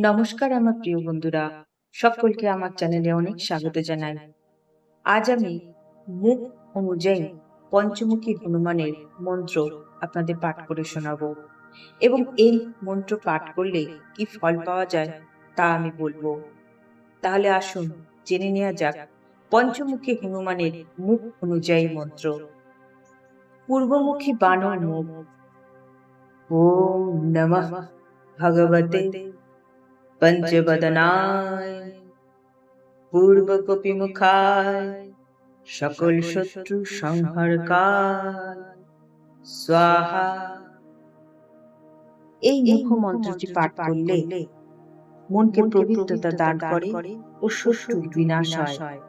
নমস্কার আমার প্রিয় বন্ধুরা। সকলকে আমার চ্যানেলে অনেক স্বাগত জানাই। আজ আমি মুখ অনুযায়ী পঞ্চমুখী হনুমানের মন্ত্র আপনাদের পাঠ করে শোনাবো। এবং এই মন্ত্র পাঠ করলে কি ফল পাওয়া যায় তা আমি বলব। তাহলে আসুন জেনে নেওয়া যাক পঞ্চমুখী হনুমানের মুখ অনুযায়ী মন্ত্র। পূর্বমুখী বানর মুখ। ওম নমঃ ভগবতে পঞ্চবদনায় পূর্বকপি মুখায় সকল শত্রু সংহারকার স্বাহা। এই মুখমন্ত্রটি পাঠ করলে মনকে পবিত্রতা দান করে ও শত্রুর বিনাশ হয়।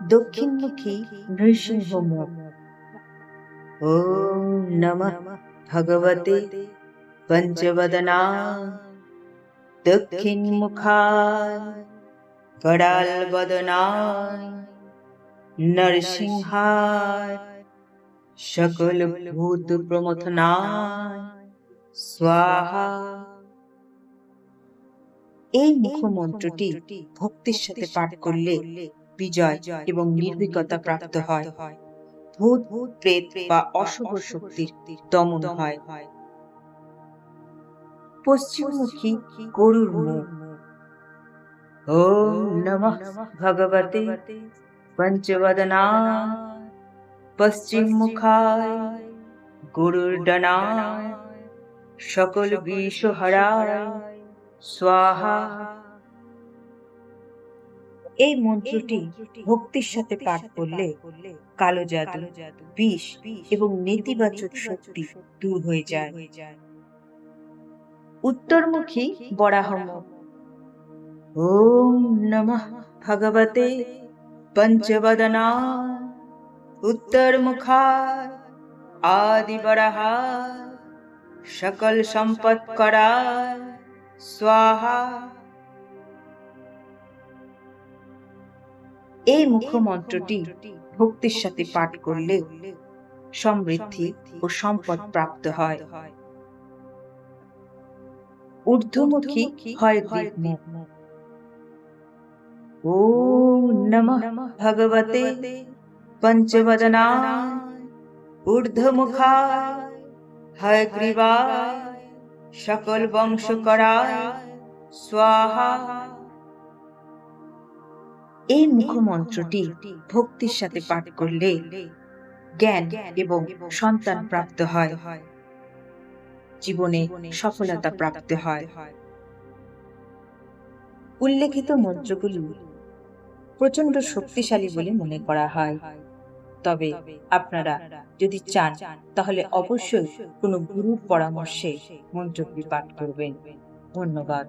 দক্ষিণমুখী নৃসিংহ মুখ ওম নমঃ ভগবতে বদনায় নরসিংহায় সকল ভূত প্রমথনায় স্বাহা এই মুখমন্ত্রটি ভক্তির সাথে পাঠ করলে বিজয় এবং নির্ভীকতা প্রাপ্ত হয়। ভূত ভূত প্রেত বা অশুভ শক্তির দমন হয়। পশ্চিমমুখী গরুর মুখ। ওম নমঃ ভগবতে পঞ্চবদনা পশ্চিম মুখায় গরুর ডনায় সকল বিষ হরায় স্বাহা। এই মন্ত্রটি ভক্তির সাথে পাঠ করলে কালো জাদু, বিষ এবং নেতিবাচক শক্তি দূর হয়ে যায়। উত্তরমুখী বরাহম। ওম নমঃ ভগবতে পঞ্চবদনা। উত্তর মুখায় আদি বরাহা সকল সম্পদ করায় স্বাহা। এই মুখমন্ত্রটি ভক্তির সাথে পাঠ করলে সমৃদ্ধি ও সম্পদ প্রাপ্ত হয়। ঊর্ধ্বমুখী হয়গ্রীব মুখ ওম নমঃ ভগবতে পঞ্চবদনা ঊর্ধ্বমুখায় হয়গ্রীবায় সকল বংশ করায় স্বাহা। এই মুখমন্ত্রটি ভক্তির সাথে পাঠ করলে জ্ঞান এবং সন্তান প্রাপ্ত হয়। জীবনে সফলতা প্রাপ্ত হয়। উল্লেখিত মন্ত্রগুলি প্রচণ্ড শক্তিশালী বলে মনে করা হয়। তবে আপনারা যদি চান, তাহলে অবশ্যই কোনো গুরুর পরামর্শে মন্ত্রগুলি পাঠ করবেন। ধন্যবাদ।